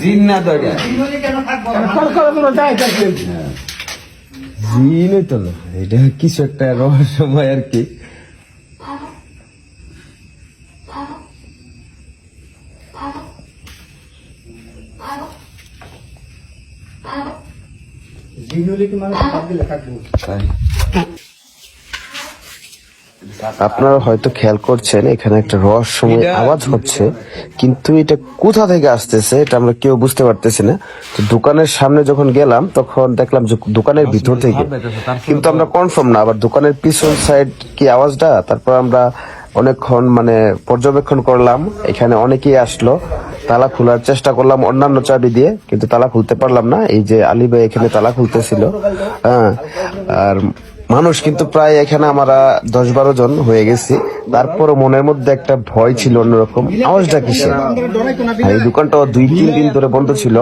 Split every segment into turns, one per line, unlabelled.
জিন্না তো জিনই তো না এটা কিছু একটা রহস্যময় আর কি। তাই।
আপনারা হয়তো খেয়াল করছেন এখানে একটা রহস্যময় আওয়াজ হচ্ছে কিন্তু এটা কোথা থেকে আসতেছে এটা আমরা কেউ বুঝতে পারতেছি না। তো দোকানের সামনে যখন গেলাম তখন দেখলাম যে দোকানের ভিতর থেকে কিন্তু আমরা কনফার্ম না আবার দোকানের পিছন সাইড কি আওয়াজটা? তারপর আমরা অনেকক্ষণ মানে পর্যবেক্ষণ করলাম এখানে অনেকেই আসলো তালা খোলার চেষ্টা করলাম অন্যান্য চাবি দিয়ে কিন্তু তালা খুলতে পারলাম না। এই যে আলী ভাই এখানে তালা খুলতেছিল হ্যাঁ আর মানুষ কিন্তু প্রায় এখানে আমরা দশ বারো জন হয়ে গেছি। তারপর মনের মধ্যে একটা ভয় ছিল অন্যরকম। আওয়াজটা কিসের? এই দোকানটা দুই তিন দিন ধরে বন্ধ ছিল।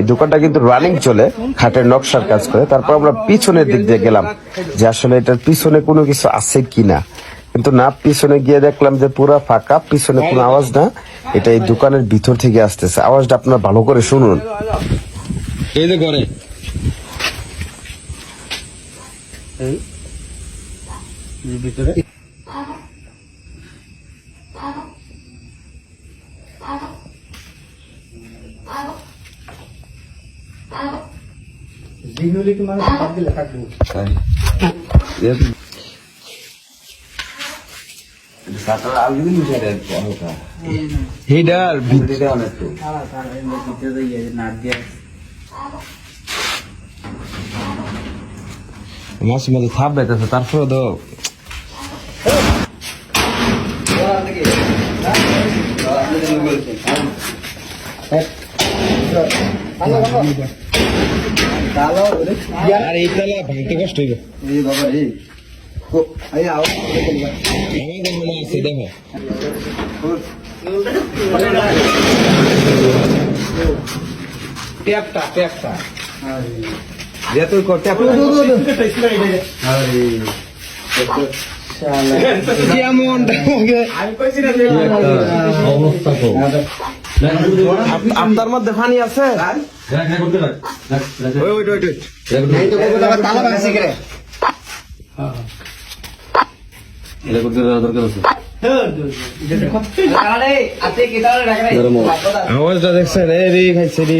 এই দোকানটা কিন্তু রানিং চলে, খাটের নকশার কাজ করে। তারপর আমরা পিছনের দিক দিয়ে গেলাম যে আসলে এটার পিছনে কোনো কিছু আছে কিনা। কিন্তু না, পিছনে গিয়ে দেখলাম যে পুরা ফাঁকা, পিছনে কোনো আওয়াজ না। এটা এই দোকানের ভিতর থেকে আসতেছে। আওয়াজটা আপনার ভালো করে শুনুন।
এই যে করে এ- হিডার ভিতরে অনেক তো। মাঝে মাঝে থাপ বেঁচেছে তারপরে তো আর এই তালা ভাঙতে কষ্ট হইবে। আমাদের মনে আছে দেখো। ট্যাপটা ট্যাপটা। যে তুই কর আপনার মধ্যে পানি আছে? ওই ওই ওই ওই আওয়াজটা দেখছেন? এই রে খাইছে রে।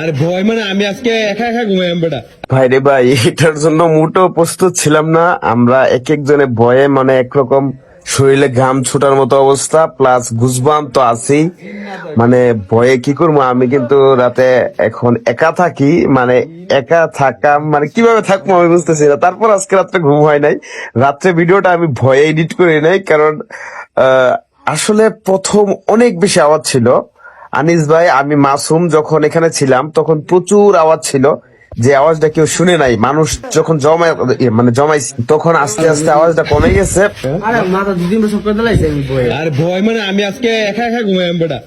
আরে ভয় মানে আমি আজকে একা একা ঘুমাই বেটা।
ভাই রে ভাই এটার জন্য মোটো প্রস্তুত ছিলাম না। আমরা এক একজনে ভয়ে মানে একরকম শরীরে ঘাম ছুটার মতো অবস্থা প্লাস ঘুষবাম তো আছেই। মানে ভয়ে কি করব? আমি কিন্তু রাতে এখন একা থাকি মানে একা থাকা মানে কীভাবে থাকব আমি বুঝতেছি না। তারপর আজকে রাত্রে ঘুম হয় নাই। রাত্রে ভিডিওটা আমি ভয়ে এডিট করে নাই কারণ আহ, আসলে প্রথম অনেক বেশি আওয়াজ ছিল। আনিস ভাই আমি মাসুম যখন এখানে ছিলাম তখন প্রচুর আওয়াজ ছিল। যে আওয়াজটা কেউ শুনে নাই। মানুষ যখন জমায় মানে জমাই তখন আস্তে আস্তে আওয়াজটা কমে গেছে।
আরে ভয় মানে আমি আজকে একা একা ঘুমাই বেটা।